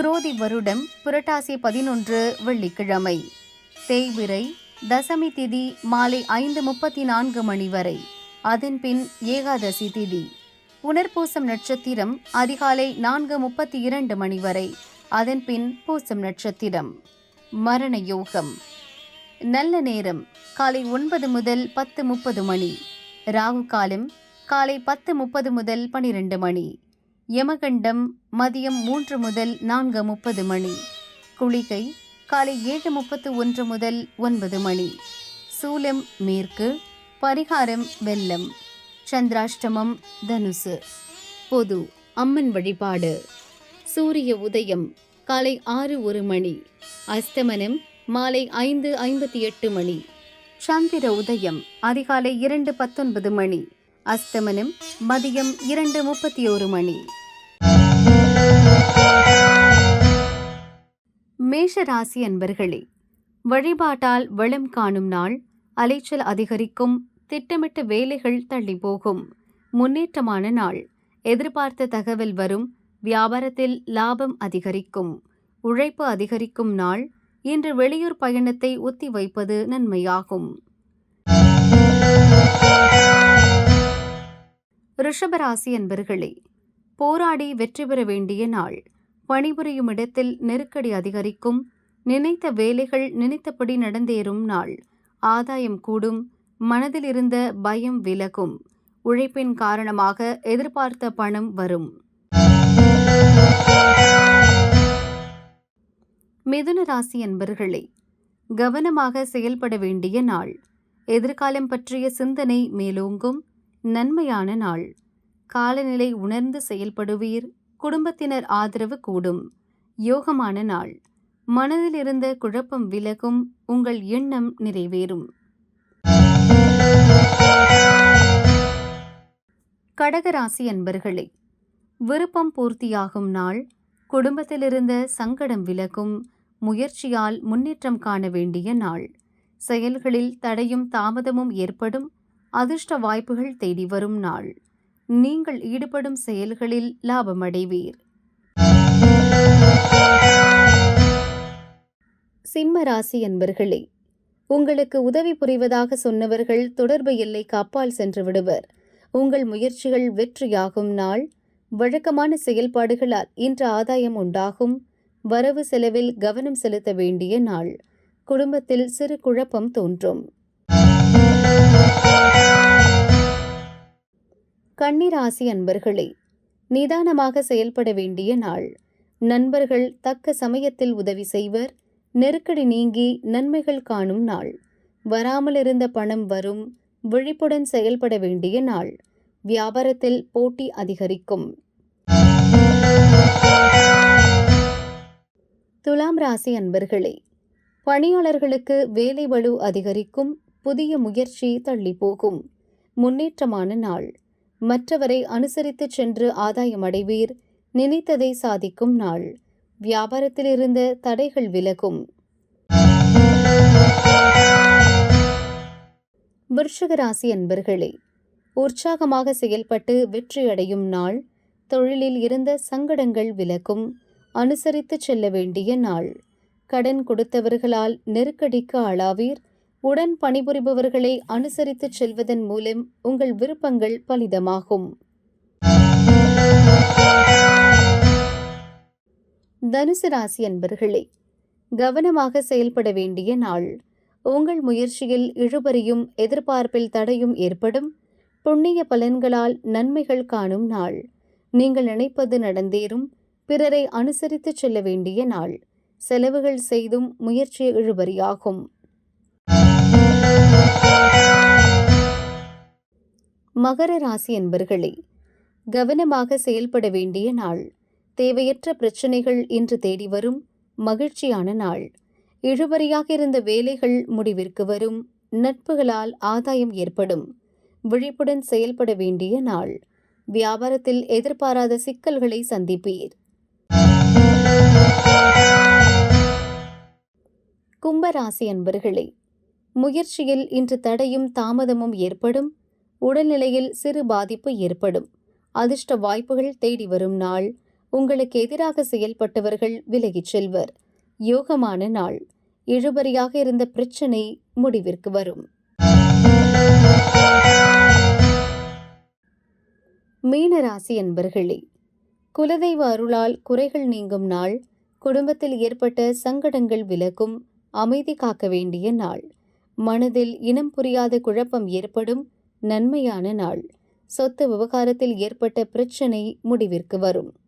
குரோதி வருடம் புரட்டாசி பதினொன்று வெள்ளிக்கிழமை. தேய்விரை தசமி திதி மாலை ஐந்து முப்பத்தி நான்கு மணி வரை. அதன்பின் ஏகாதசி திதி. புனர்பூசம் நட்சத்திரம் அதிகாலை நான்கு முப்பத்தி இரண்டு மணி வரை. அதன்பின் பூசம் நட்சத்திரம். மரண யோகம். நல்ல நேரம். காலை ஒன்பது முதல் பத்து முப்பது மணி. ராகு காலம் காலை பத்து முப்பது முதல் பனிரெண்டு மணி. யமகண்டம் மதியம் மூன்று முதல் நான்கு முப்பது மணி. குளிகை காலை ஏழு முப்பத்து ஒன்று முதல் ஒன்பது மணி. சூலம் மேற்கு பரிகாரம் வெள்ளம். சந்திராஷ்டமம் தனுசு. பொது அம்மன் வழிபாடு. சூரிய உதயம் காலை ஆறு ஒரு மணி. அஸ்தமனம் மாலை ஐந்து ஐம்பத்தி எட்டு மணி. சந்திர உதயம் அதிகாலை இரண்டு பத்தொன்பது மணி. அஸ்தமனம் மதியம் இரண்டு முப்பத்தி ஒரு மணி. மேஷராசி அன்பர்களே வழிபாட்டால் வளம் காணும் நாள் அலைச்சல் அதிகரிக்கும் திட்டமிட்ட வேலைகள் தள்ளி போகும் முன்னேற்றமான நாள். எதிர்பார்த்த தகவல் வரும் வியாபாரத்தில் லாபம் அதிகரிக்கும். உழைப்பு அதிகரிக்கும் நாள். இன்று வெளியூர் பயணத்தை ஒத்திவைப்பது நன்மையாகும். ரிஷபராசி அன்பர்களே போராடி வெற்றி பெற வேண்டிய நாள். பணிபுரியும் இடத்தில் நெருக்கடி அதிகரிக்கும். நினைத்த வேலைகள் நினைத்தபடி நடந்தேறும் நாள். ஆதாயம் கூடும். மனதில் இருந்த பயம் விலகும். உழைப்பின் காரணமாக எதிர்பார்த்த பணம் வரும். மிதுன ராசி அன்பர்களே கவனமாக செயல்பட வேண்டிய நாள். எதிர்காலம் பற்றிய சிந்தனை மேலோங்கும். நன்மையான நாள். காலநிலை உணர்ந்து செயல்படுவீர். குடும்பத்தினர் ஆதரவு கூடும். யோகமான நாள். மனதில் இருந்த குழப்பம் விலகும் உங்கள் எண்ணம் நிறைவேறும். கடகராசி அன்பர்களே விருப்பம் பூர்த்தியாகும் நாள் குடும்பத்திலிருந்த சங்கடம் விலகும் முயற்சியால் முன்னேற்றம் காண வேண்டிய நாள். செயல்களில் தடையும் தாமதமும் ஏற்படும் அதிர்ஷ்ட வாய்ப்புகள் தேடி வரும் நாள். நீங்கள் ஈடுபடும் செயல்களில் லாபமடைவீர். சிம்ம ராசி அன்பர்களே உங்களுக்கு உதவி புரிவதாக சொன்னவர்கள் தொடர்பு எல்லைக்கு அப்பால் சென்று விடுவர். உங்கள் முயற்சிகள் வெற்றியாகும் நாள். வழக்கமான செயல்பாடுகளால் இன்று ஆதாயம் உண்டாகும். வரவு செலவில் கவனம் செலுத்த வேண்டிய நாள். குடும்பத்தில் சிறு குழப்பம் தோன்றும். கன்னிராசி அன்பர்களே நிதானமாக செயல்பட வேண்டிய நாள். நண்பர்கள் தக்க சமயத்தில் உதவி செய்வர் நெருக்கடி நீங்கி நன்மைகள் காணும் நாள். வராமல் இருந்த பணம் வரும் விழிப்புடன் செயல்பட வேண்டிய நாள். வியாபாரத்தில் போட்டி அதிகரிக்கும். துலாம் ராசி அன்பர்களே பணியாளர்களுக்கு வேலை வலு அதிகரிக்கும் புதிய முயற்சி தள்ளி போகும் முன்னேற்றமான நாள். மற்றவரை அனுசரித்து சென்று ஆதாயம் அடைவீர். நினைத்ததை சாதிக்கும் நாள். வியாபாரத்தில் இருந்த தடைகள் விலகும். விருஷகராசி அன்பர்களே உற்சாகமாக செயல்பட்டு வெற்றியடையும் நாள். தொழிலில் இருந்த சங்கடங்கள் விலகும். அனுசரித்து செல்ல வேண்டிய நாள். கடன் கொடுத்தவர்களால் நெருக்கடிக்கு ஆளாவீர். உடன் பணிபுரிபவர்களை அனுசரித்து செல்வதன் மூலம் உங்கள் விருப்பங்கள் பலிதமாகும். தனுசு ராசி அன்பர்களே கவனமாக செயல்பட வேண்டிய நாள். உங்கள் முயற்சியில் இழுபறியும் எதிர்பார்ப்பில் தடையும் ஏற்படும் புண்ணிய பலன்களால் நன்மைகள் காணும் நாள். நீங்கள் நினைப்பது நடந்தேறும் பிறரை அனுசரித்து செல்ல வேண்டிய நாள். செலவுகள் செய்தும் முயற்சி இழுபறியாகும். மகர ராசி என்பர்களே கவனமாக செயல்பட வேண்டிய நாள். தேவையற்ற பிரச்சனைகள் இன்று தேடி வரும் மகிழ்ச்சியான நாள். இழுபறியாக இருந்த வேலைகள் முடிவிற்கு வரும் நட்புகளால் ஆதாயம் ஏற்படும். விழிப்புடன் செயல்பட வேண்டிய நாள். வியாபாரத்தில் எதிர்பாராத சிக்கல்களை சந்திப்பீர். கும்பராசி அன்பர்களே முயற்சியில் இன்று தடையும் தாமதமும் ஏற்படும் உடல்நிலையில் சிறு பாதிப்பு ஏற்படும். அதிர்ஷ்ட வாய்ப்புகள் தேடி வரும் நாள். உங்களுக்கு எதிராக செயல்பட்டவர்கள் விலகிச் செல்வர். யோகமான நாள். இழுபறியாக இருந்த பிரச்சனை முடிவிற்கு வரும். மீனராசி அன்பர்களே குலதெய்வ அருளால் குறைகள் நீங்கும் நாள். குடும்பத்தில் ஏற்பட்ட சங்கடங்கள் விலகும் அமைதி காக்க வேண்டிய நாள். மனதில் இனம் புரியாத குழப்பம் ஏற்படும். நன்மையான நாள். சொத்து விவகாரத்தில் ஏற்பட்ட பிரச்சனை முடிவிற்கு வரும்.